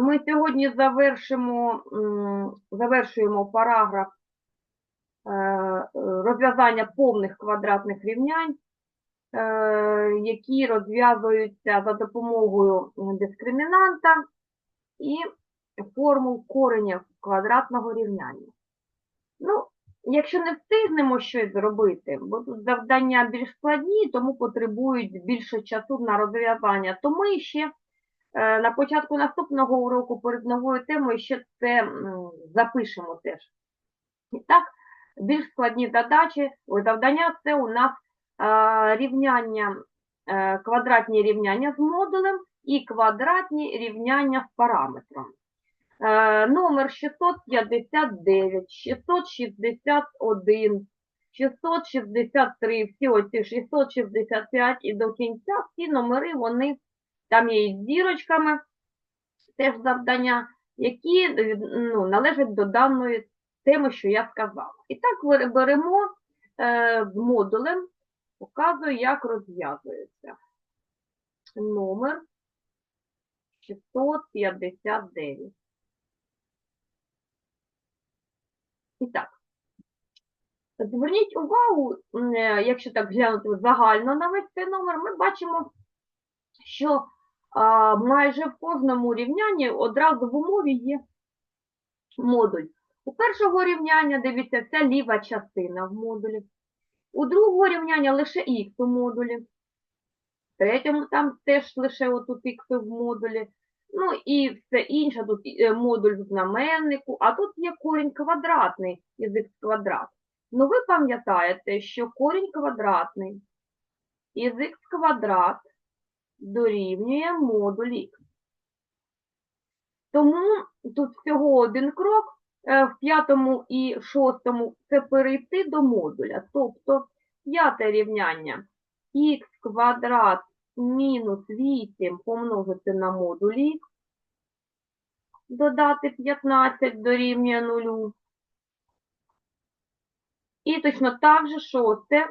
Ми сьогодні завершимо, завершуємо параграф е, розв'язання повних квадратних рівнянь, е, які розв'язуються за допомогою дискримінанта і формул кореня квадратного рівняння. Ну, якщо не встигнемо щось зробити, бо тут завдання більш складні, тому потребують більше часу на розв'язання, то ми ще на початку наступного уроку перед новою темою ще це запишемо теж. І так, більш складні задачі, завдання це у нас е, рівняння, е, квадратні рівняння з модулем і квадратні рівняння з параметром. Е, Номер 659, 661, 663, всі оці 665 і до кінця всі номери, вони там є і з зірочками, теж завдання, які ну, належать до даної теми, що я сказала. І так беремо е, модулем, показую, як розв'язується. Номер 659. І так, зверніть увагу, е, якщо так глянути загально на весь цей номер, ми бачимо, що майже в кожному рівнянні одразу в умові є модуль. У першого рівняння, дивіться, вся ліва частина в модулі. У другого рівняння лише х у модулі. В третьому там теж лише отут х в модулі. Ну і все інше, тут е, модуль в знаменнику, а тут є корінь квадратний із х квадрат. Ну ви пам'ятаєте, що корінь квадратний із х квадрат дорівнює модуль х. Тому тут всього один крок, е, в п'ятому і шостому це перейти до модуля. Тобто п'яте рівняння х квадрат мінус 8 помножити на модуль х, додати 15 дорівнює 0. І точно так же шосте,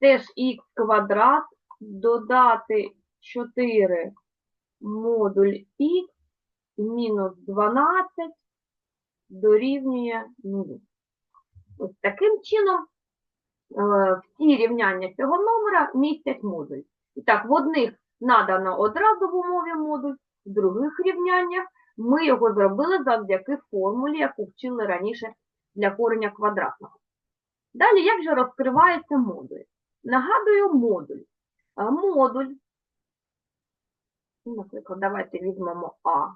теж х квадрат, додати 4 модуль х мінус 12 дорівнює 0. Ось таким чином е, всі рівняння цього номера містять модуль. І так, в одних надано одразу в умові модуль, в других рівняннях ми його зробили завдяки формулі, яку вчили раніше для кореня квадратного. Далі, як же розкривається модуль? Нагадую модуль. Модуль, ну, наприклад, давайте візьмемо А.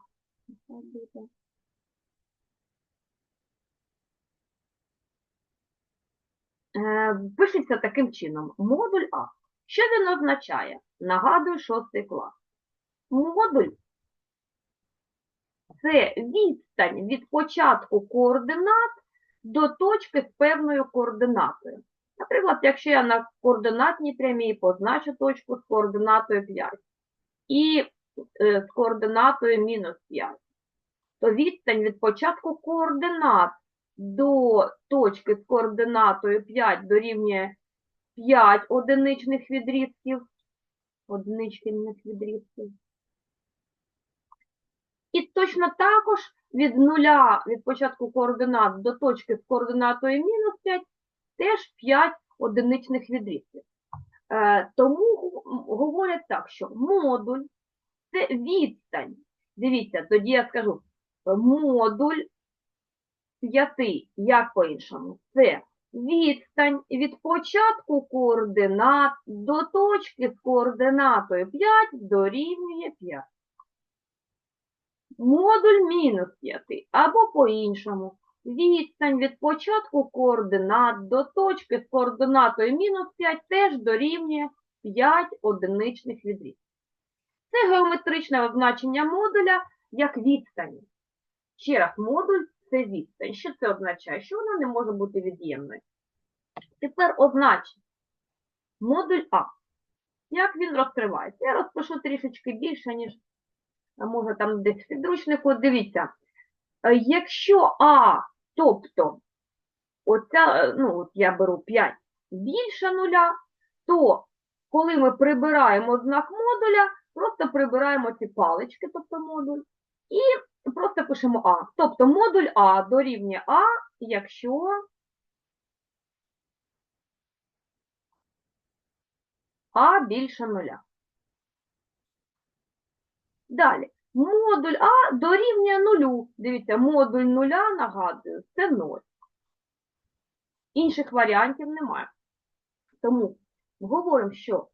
Е, Пишеться таким чином. Модуль А. Що він означає? Нагадую, шостий клас. Модуль це відстань від початку координат до точки з певною координатою. Наприклад, якщо я на координатній прямій позначу точку з координатою 5 і е, з координатою мінус 5, то відстань від початку координат до точки з координатою 5 дорівнює 5 одиничних відрізків, одиничних відрізків. І точно також від нуля, від початку координат до точки з координатою мінус 5, теж 5 одиничних відрізків. Е, тому говорять так, що модуль це відстань. Дивіться, тоді я скажу, модуль 5, як по-іншому? Це відстань від початку координат до точки з координатою 5 дорівнює 5. Модуль мінус 5, або по-іншому. Відстань від початку координат до точки з координатою мінус 5 теж дорівнює 5 одиничних відрізків. Це геометричне означення модуля як відстані. Ще раз, модуль це відстань. Що це означає? Що вона не може бути від'ємною. Тепер означення. Модуль А. Як він розкривається? Я розпишу трішечки більше, ніж може там десь в підручнику. Дивіться, якщо А, тобто, оця, е, ну, от я беру 5 більше нуля, то коли ми прибираємо знак модуля, просто прибираємо ці палички, тобто модуль, і просто пишемо А. Тобто модуль А дорівнює А, якщо А більше нуля. Далі. Модуль А дорівнює нулю. Дивіться, модуль нуля, нагадую, це 0. Інших варіантів немає. Тому говоримо, що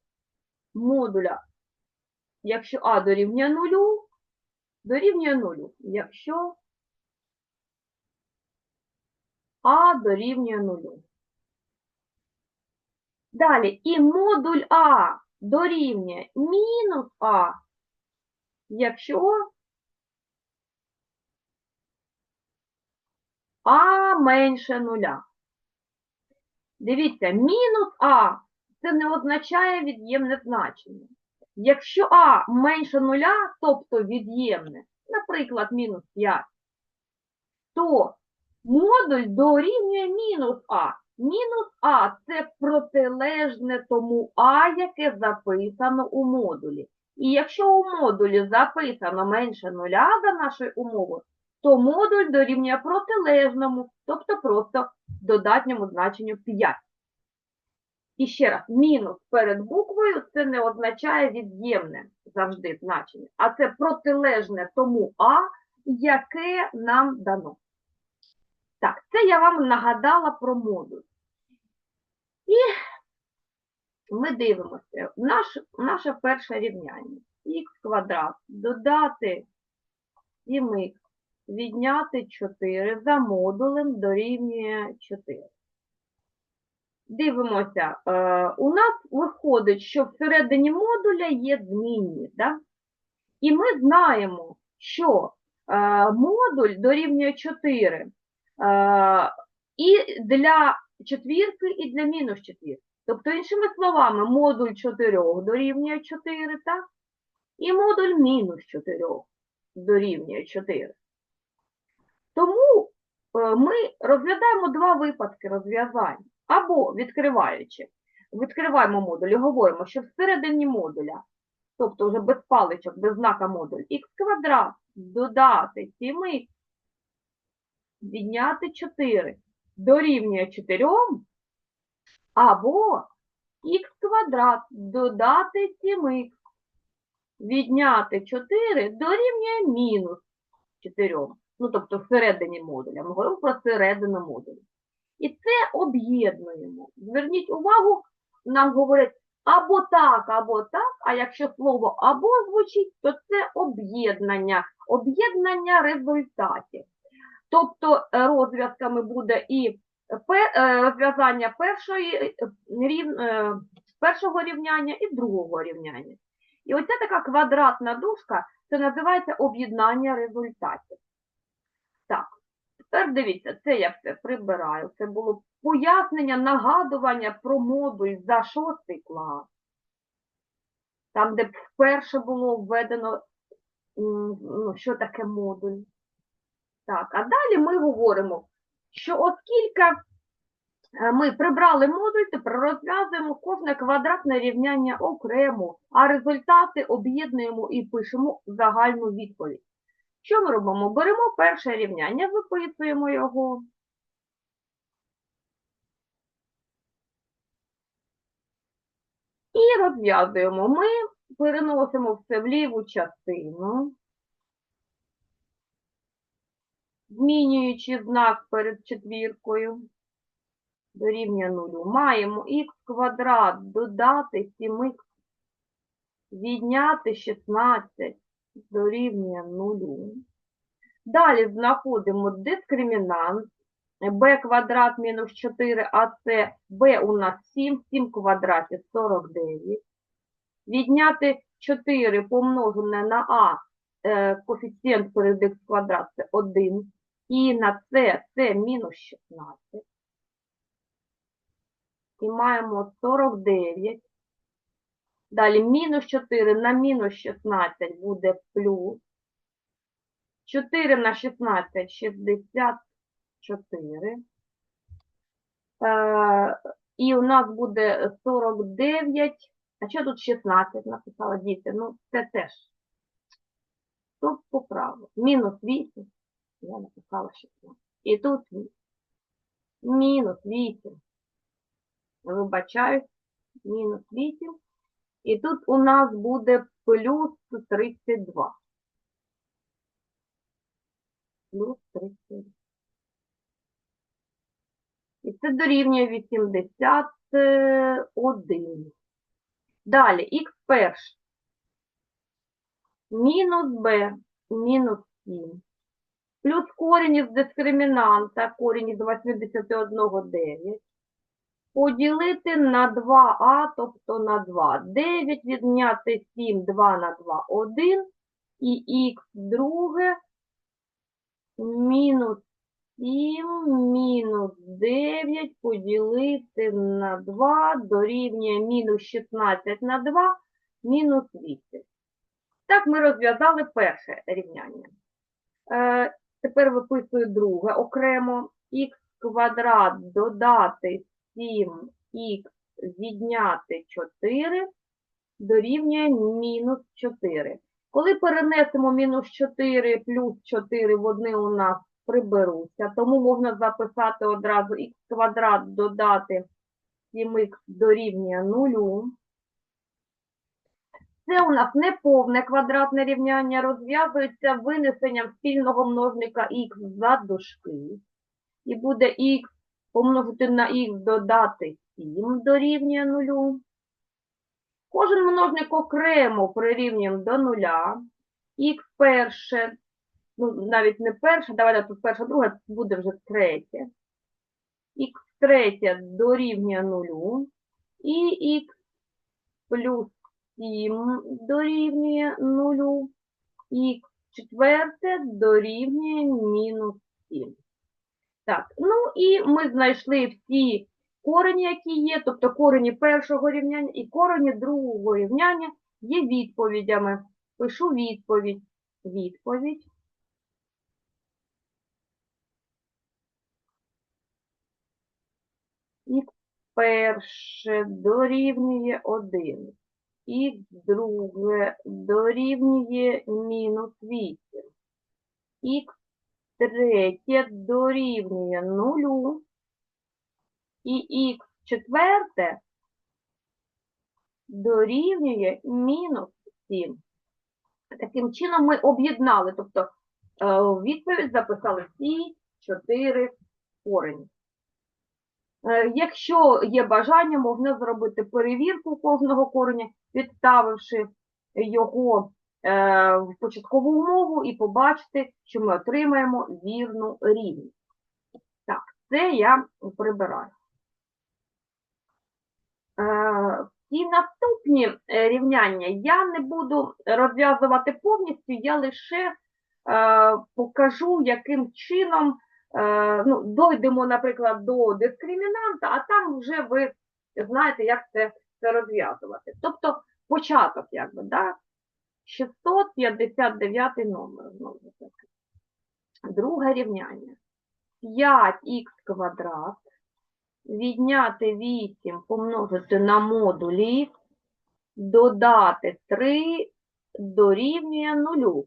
модуля, якщо А дорівнює нулю, дорівнює нулю. Якщо А дорівнює нулю. Далі, і модуль А дорівнює мінус А, якщо А менше нуля. Дивіться, мінус А це не означає від'ємне значення. Якщо А менше нуля, тобто від'ємне, наприклад, мінус 5, то модуль дорівнює мінус А. Мінус А це протилежне тому А, яке записано у модулі. І якщо у модулі записано менше нуля за нашою умовою, то модуль дорівнює протилежному, тобто просто додатньому значенню 5. І ще раз, мінус перед буквою це не означає від'ємне завжди значення, а це протилежне тому А, яке нам дано. Так, це я вам нагадала про модуль. І ми дивимося, наш, наше перше рівняння. х квадрат додати 7х, відняти 4 за модулем дорівнює 4. Дивимося, е, у нас виходить, що всередині модуля є змінні, да? і ми знаємо, що е, модуль дорівнює 4 е, і для четвірки, і для мінус четвірки. Тобто, іншими словами, модуль 4 дорівнює 4, так? і модуль мінус 4 дорівнює 4. Тому е, ми розглядаємо два випадки розв'язання. Або відкриваючи, відкриваємо модуль і говоримо, що всередині модуля, тобто вже без паличок, без знака модуль, х квадрат додати 7х, відняти 4 дорівнює 4, або х квадрат додати 7х, відняти 4 дорівнює мінус 4. Ну, тобто всередині модуля. Ми говоримо про середину модуля. І це об'єднуємо. Зверніть увагу, нам говорять або так, або так, а якщо слово або звучить, то це об'єднання, об'єднання результатів. Тобто е, розв'язками буде і розв'язання першої, е, рів- е, першого рівняння і другого рівняння. І оця така квадратна дужка, це називається об'єднання результатів. Так. Тепер дивіться, це я все прибираю. Це було пояснення, нагадування про модуль за шостий клас. Там, де вперше було введено, що таке модуль. Так, а далі ми говоримо, що оскільки е, ми прибрали модуль, тепер розв'язуємо кожне квадратне рівняння окремо, а результати об'єднуємо і пишемо загальну відповідь. Що ми робимо? Беремо перше рівняння, виписуємо його. І розв'язуємо. Ми переносимо все в ліву частину, змінюючи знак перед четвіркою. Дорівнює нулю. Маємо х квадрат додати 7х, відняти 16 дорівнює нулю. Далі знаходимо дискримінант b квадрат мінус 4, а це b у нас 7, 7 квадратів 49. Відняти 4 помножене на а, е, коефіцієнт перед х квадрат це 1. І на це це мінус 16. І маємо 49. Далі мінус 4 на мінус 16 буде плюс. 4 на 16 – 64. Е, і у нас буде 49 А що тут 16 написала діти? Ну, це теж. Тут поправив. Мінус 8. Я написала 16. І тут Мінус 8. Вибачаю. Мінус 8. І тут у нас буде плюс 32. Плюс 32. І це дорівнює 81. Далі, х перше. Мінус b, мінус 7. Плюс корінь із дискримінанта, корінь із 81 9. Поділити на 2а, тобто на 2. 9 відняти 7, 2 на 2, 1. І х друге мінус 7 мінус 9 поділити на 2 дорівнює мінус 16 на 2 мінус 8. Так ми розв'язали перше рівняння. Тепер виписую друге окремо. х квадрат додати 7х відняти 4 дорівнює мінус 4. Коли перенесемо мінус 4 плюс 4 в одне у нас приберуться, тому можна записати одразу х квадрат додати 7х дорівнює 0. Це у нас неповне квадратне рівняння, розв'язується винесенням спільного множника х за дужки. І буде х помножити на х додати 7 дорівнює 0. Кожен множник окремо прирівнюємо до нуля. Х перше, ну навіть не перше, давайте тут перше, друге, буде вже третє. Х третє дорівнює нулю. І х плюс 7 дорівнює нулю. Х четверте дорівнює мінус 7. Так, ну і ми знайшли всі корені, які є, тобто корені першого рівняння і корені другого рівняння є відповідями. Пишу відповідь. Відповідь. Х перше дорівнює 1. Х друге дорівнює мінус 8. Х третє дорівнює 0. І х четверте дорівнює мінус 7. Таким чином ми об'єднали, тобто е, відповідь записали всі чотири корені. Е, Якщо є бажання, можна зробити перевірку кожного кореня, підставивши його е, в початкову умову і побачити, що ми отримаємо вірну рівність. Так, це я прибираю. Е, Ті наступні рівняння я не буду розв'язувати повністю, я лише покажу, яким чином ну, дойдемо, наприклад, до дискримінанта, а там вже ви знаєте, як це, це розв'язувати. Тобто початок, якби, да? 659 номер. Знову таки. Друге рівняння. 5х квадрат відняти 8 помножити на модулі, додати 3 дорівнює 0.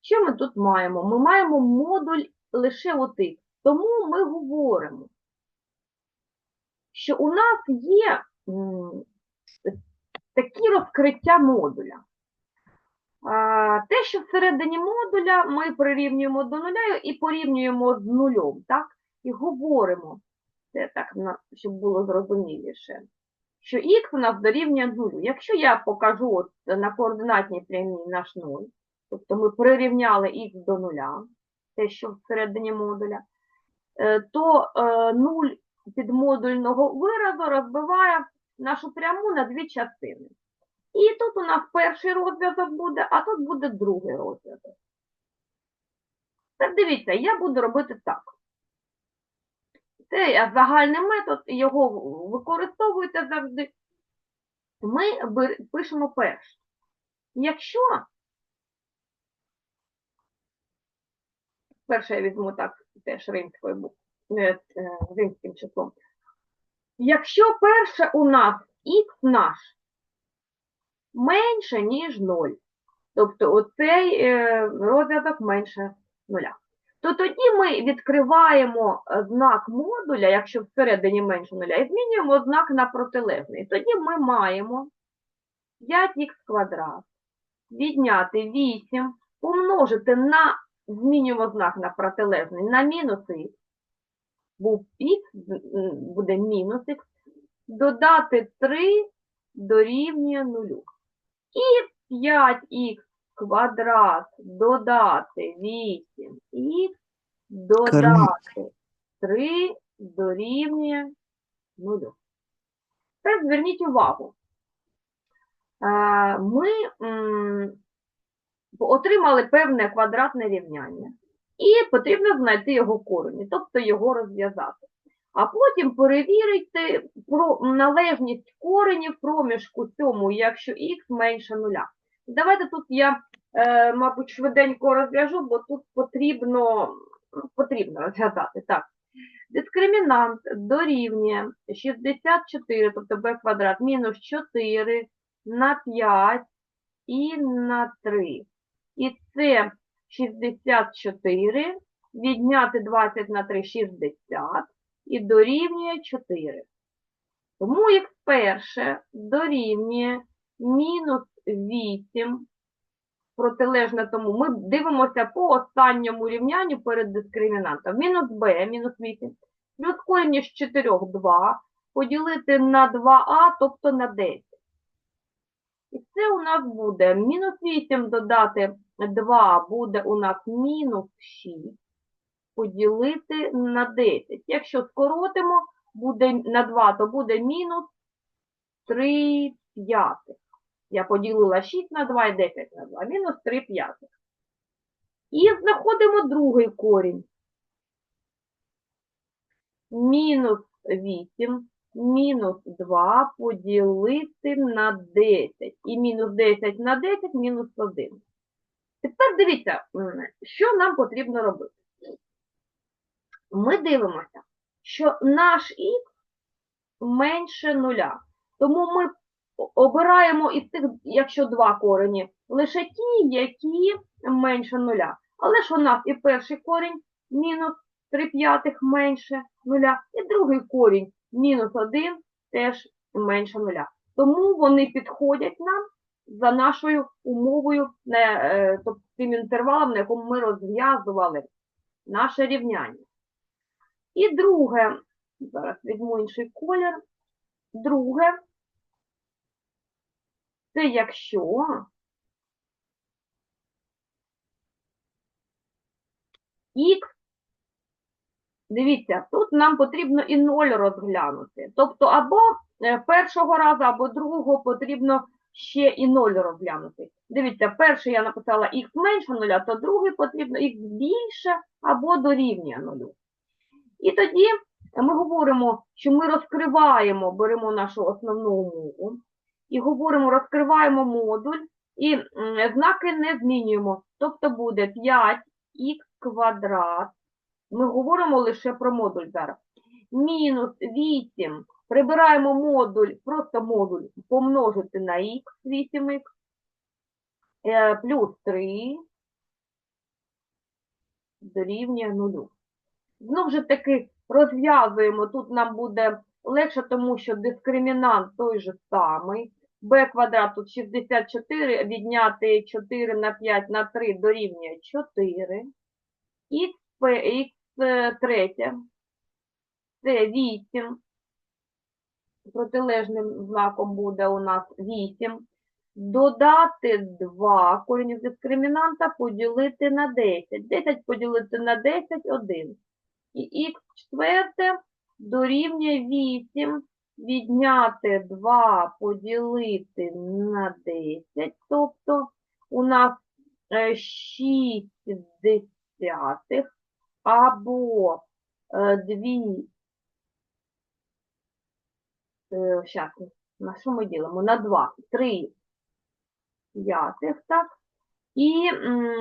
Що ми тут маємо? Ми маємо модуль лише отих. Тому ми говоримо, що у нас є такі розкриття модуля. Те, що всередині модуля ми прирівнюємо до нуля і порівнюємо з нульом, так? І говоримо, це так, щоб було зрозуміліше, що х у нас дорівнює нулю. Якщо я покажу от на координатній прямій наш 0, тобто ми прирівняли х до нуля, те, що всередині модуля, е, то е, нуль підмодульного виразу розбиває нашу пряму на дві частини. І тут у нас перший розв'язок буде, а тут буде другий розв'язок. Так дивіться, я буду робити так. Це загальний метод, його використовуйте завжди. Ми пишемо перше. Якщо, перше я візьму так, теж римською буквою, римським числом. Якщо перше у нас х наш менше, ніж 0. Тобто оцей е, розв'язок менше нуля. То тоді ми відкриваємо е, знак модуля, якщо всередині менше нуля, і змінюємо знак на протилежний. Тоді ми маємо 5х квадрат відняти 8, помножити на, змінюємо знак на протилежний, на мінус х, був х, буде мінус х, додати 3 дорівнює 0. І 5х квадрат додати 8х, додати 3 дорівнює 0. Тепер зверніть увагу. Е, Ми отримали певне квадратне рівняння, і потрібно знайти його корені, тобто його розв'язати. А потім перевірити про належність коренів проміжку цьому, якщо х менше нуля. Давайте тут я, е, мабуть, швиденько розв'яжу, бо тут потрібно, ну, потрібно розв'язати. Так. Дискримінант дорівнює 64, тобто b квадрат, мінус 4 на 5 і на 3. І це 64, відняти 20 на 3 – 60 і дорівнює 4. Тому х перше дорівнює мінус 8, протилежно тому. Ми дивимося по останньому рівнянню перед дискримінантом. Мінус b, мінус 8, плюс корінь з 4 – 2, поділити на 2а, тобто на 10. І це у нас буде мінус 8 додати 2 буде у нас мінус 6 поділити на 10. Якщо скоротимо буде на 2, то буде мінус 3 п'ятих. Я поділила 6 на 2 і 10 на 2. Мінус 3 п'ятих. І знаходимо другий корінь. Мінус 8 мінус 2 поділити на 10. І мінус 10 на 10 мінус 1. Тепер дивіться, що нам потрібно робити. Ми дивимося, що наш х менше нуля. Тому ми обираємо із цих, якщо два корені, лише ті, які менше нуля. Але ж у нас і перший корінь мінус 3 п'ятих менше нуля, і другий корінь мінус 1 теж менше нуля. Тому вони підходять нам за нашою умовою, не, е, тобто тим інтервалом, на якому ми розв'язували наше рівняння. І друге, зараз візьму інший колір. Друге, це якщо х, дивіться, тут нам потрібно і 0 розглянути. Тобто або е, першого разу, або другого потрібно ще і 0 розглянути. Дивіться, перший я написала х менше 0, то другий потрібно х більше або дорівнює 0. І тоді ми говоримо, що ми розкриваємо, беремо нашу основну умову, і говоримо, розкриваємо модуль, і знаки не змінюємо. Тобто буде 5х квадрат. Ми говоримо лише про модуль зараз. Мінус 8. Прибираємо модуль, просто модуль помножити на х, 8х, е, плюс 3 дорівнює 0. Знову ж таки, розв'язуємо, тут нам буде легше, тому що дискримінант той же самий. b квадрат тут 64, відняти 4 на 5 на 3 дорівнює 4. Х, е, третє, це 8. Протилежним знаком буде у нас 8. Додати 2 корінь з дискримінанта поділити на 10. 10 поділити на 10 – 1. І х четверте дорівнює 8, відняти 2 поділити на 10, тобто у нас е, 6 десятих або 2, зараз, на що ми ділимо? На 2, 3 п'ятих, так? І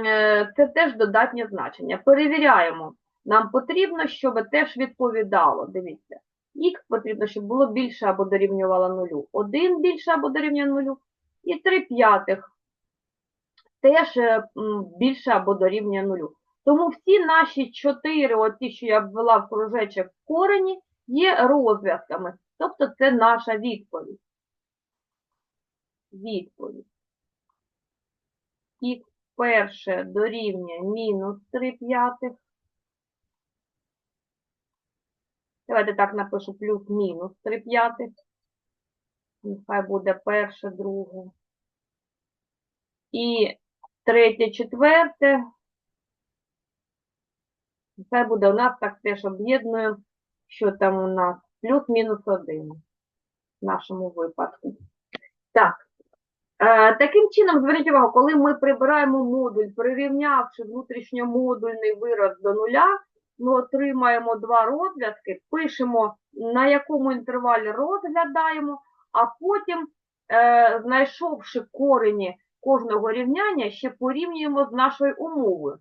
е, це теж додатнє значення. Перевіряємо. Нам потрібно, щоб теж відповідало. Дивіться. Х потрібно, щоб було більше або дорівнювало нулю. 1 більше або дорівнює нулю. І 3 п'ятих теж е, більше або дорівнює нулю. Тому всі наші чотири, оті, що я ввела в кружечок корені, є розв'язками. Тобто це наша відповідь. Відповідь. Х перше дорівнює мінус 3 п'ятих. Давайте так напишу плюс-мінус 3 п'ятих. Нехай буде перше, друге. І третє, четверте. Нехай буде у нас так теж об'єднуємо, що там у нас плюс-мінус 1 в нашому випадку. Так. Е, таким чином, зверніть увагу, коли ми прибираємо модуль, прирівнявши внутрішньомодульний вираз до нуля, ми отримаємо два розв'язки, пишемо, на якому інтервалі розглядаємо, а потім, е, знайшовши корені кожного рівняння, ще порівнюємо з нашою умовою.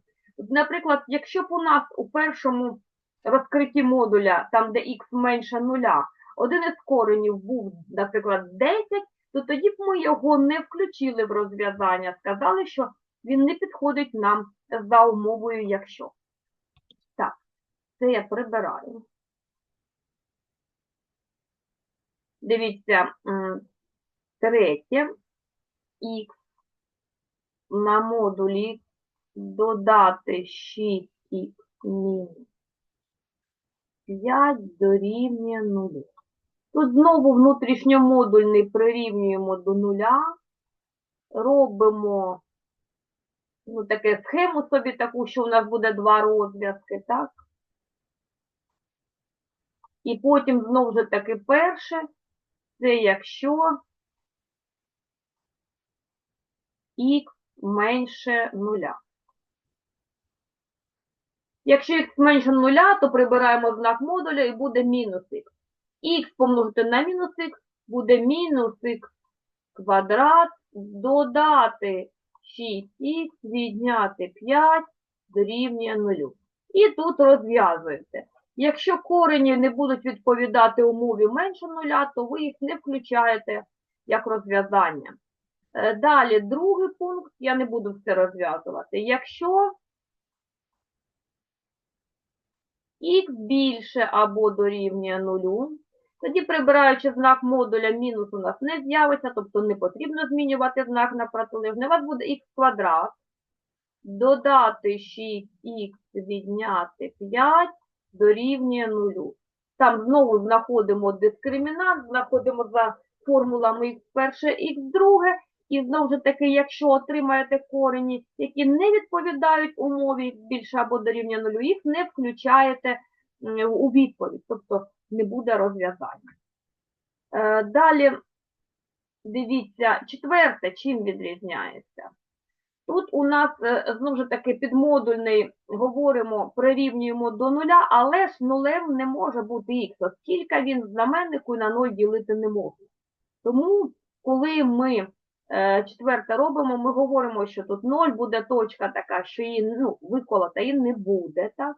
Наприклад, якщо б у нас у першому розкритті модуля, там де х менше нуля, один із коренів був, наприклад, 10, то тоді б ми його не включили в розв'язання, сказали, що він не підходить нам за умовою, якщо. Так, це я прибираю. Дивіться, третє, х на модулі додати 6х мінус 5 дорівнює 0. Тут знову внутрішньомодульний прирівнюємо до нуля, робимо ну, таке схему собі таку, що у нас буде два розв'язки, так? І потім знову ж таки перше, це якщо х менше нуля. Якщо х менше нуля, то прибираємо знак модуля і буде мінус х. х помножити на мінус х буде мінус х квадрат, додати 6х, відняти 5 дорівнює 0. І тут розв'язуєте. Якщо корені не будуть відповідати умові менше нуля, то ви їх не включаєте як розв'язання. Е, Далі, другий пункт, я не буду все розв'язувати. Якщо х більше або дорівнює нулю, тоді, прибираючи знак модуля, мінус у нас не з'явиться, тобто не потрібно змінювати знак на протилежний. У вас буде х квадрат, додати 6х, відняти 5 дорівнює нулю. Там знову знаходимо дискримінант, знаходимо за формулами х перше, х друге, і знову ж таки, якщо отримаєте корені, які не відповідають умові більше або дорівнює нулю, їх не включаєте у відповідь, тобто не буде розв'язання. Е, Далі, дивіться, четверте, чим відрізняється? Тут у нас, е, знову ж таки, підмодульний, говоримо, прирівнюємо до нуля, але ж нулем не може бути х, оскільки він в знаменнику на 0 ділити не може. Тому, коли ми четверте робимо, ми говоримо, що тут 0 буде точка така, що її ну, виколота і не буде, так,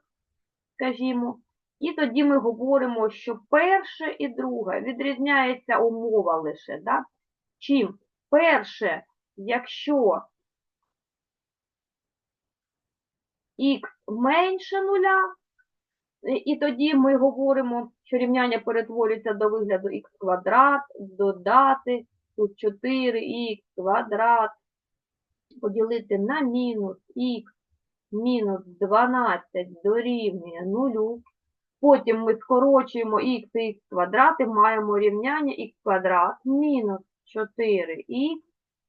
скажімо. І тоді ми говоримо, що перше і друге відрізняється умова лише. Да? Чим? Перше, якщо х менше нуля, і тоді ми говоримо, що рівняння перетворюється до вигляду х квадрат, додати тут 4х квадрат, поділити на мінус х мінус 12 дорівнює 0. Потім ми скорочуємо х і х квадрат і маємо рівняння х квадрат мінус 4х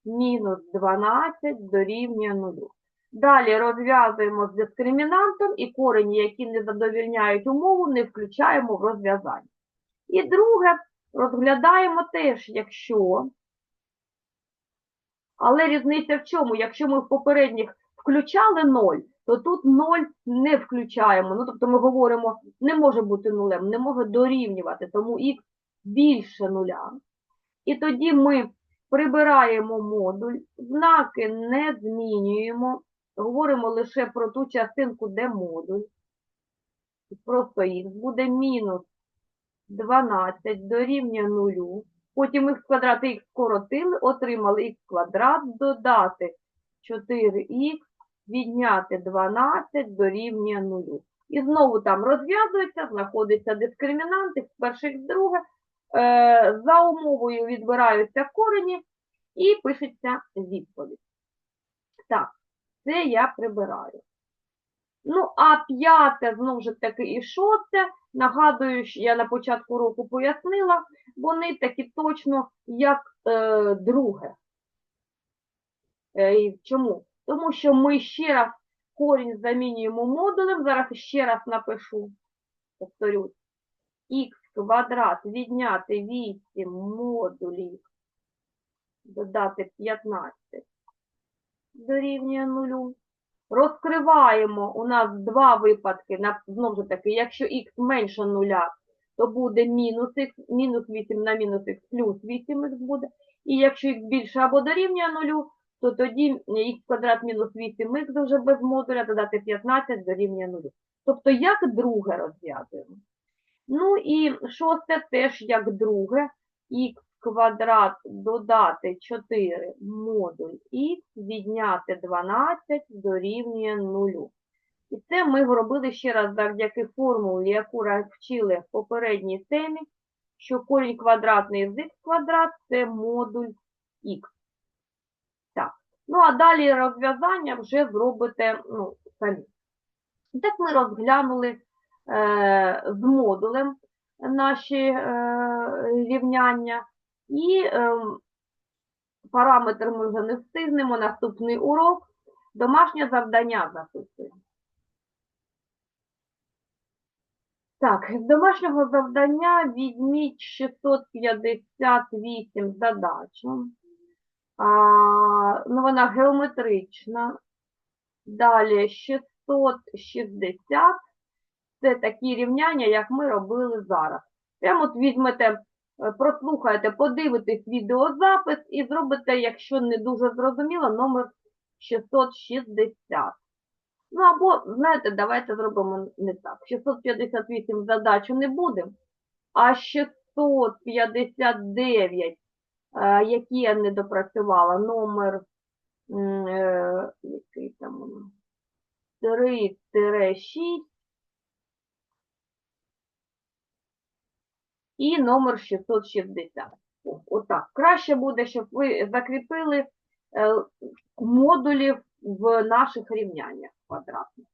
мінус 12 дорівнює 0. Далі розв'язуємо з дискримінантом і корені, які не задовільняють умову, не включаємо в розв'язання. І друге, розглядаємо теж, якщо. Але різниця в чому? Якщо ми в попередніх включали 0, то тут 0 не включаємо. Ну, тобто ми говоримо, не може бути нулем, не може дорівнювати, тому х більше нуля. І тоді ми прибираємо модуль, знаки не змінюємо, говоримо лише про ту частинку, де модуль. Просто х буде мінус 12 дорівнює 0. Потім х квадрат і х скоротили, отримали х квадрат, додати 4х, відняти 12 дорівнює 0. І знову там розв'язується, знаходиться дискримінант, х перше, х друге. За умовою відбираються корені і пишеться відповідь. Так, це я прибираю. Ну, а п'яте, знову ж таки, і шосте, нагадую, що я на початку року пояснила, вони такі точно, як е, друге. Е, чому? Тому що ми ще раз корінь замінюємо модулем, зараз ще раз напишу, повторюсь, х квадрат відняти 8 модулів, додати 15 дорівнює нулю. Розкриваємо у нас два випадки, на, знову ж таки, якщо х менше нуля, то буде мінус х, мінус 8 на мінус х плюс 8х буде. І якщо х більше або дорівнює нулю, то тоді х квадрат мінус 8х вже без модуля, додати 15 дорівнює нулю. Тобто як друге розв'язуємо. Ну і шосте теж як друге, х квадрат додати 4 модуль х, відняти 12 дорівнює 0. І це ми робили ще раз завдяки формулі, яку вчили в попередній темі, що корінь квадратний з х квадрат – це модуль х. Так. Ну, а далі розв'язання вже зробите ну, самі. Так ми розглянули е, з модулем наші е, рівняння. І е, параметр ми вже не встигнемо. Наступний урок. Домашнє завдання записуємо. Так, з домашнього завдання візьміть 658 задачу. А, ну, вона геометрична. Далі 660. Це такі рівняння, як ми робили зараз. Прямо от візьмете, прослухаєте, подивитесь відеозапис і зробите, якщо не дуже зрозуміло, номер 660. Ну або, знаєте, давайте зробимо не так. 658 задачу не будемо, а 659, е, які я не допрацювала, номер, е, який там воно, 3-6 і номер 660. Отак. Краще буде, щоб ви закріпили модулів модулі в наших рівняннях квадратних.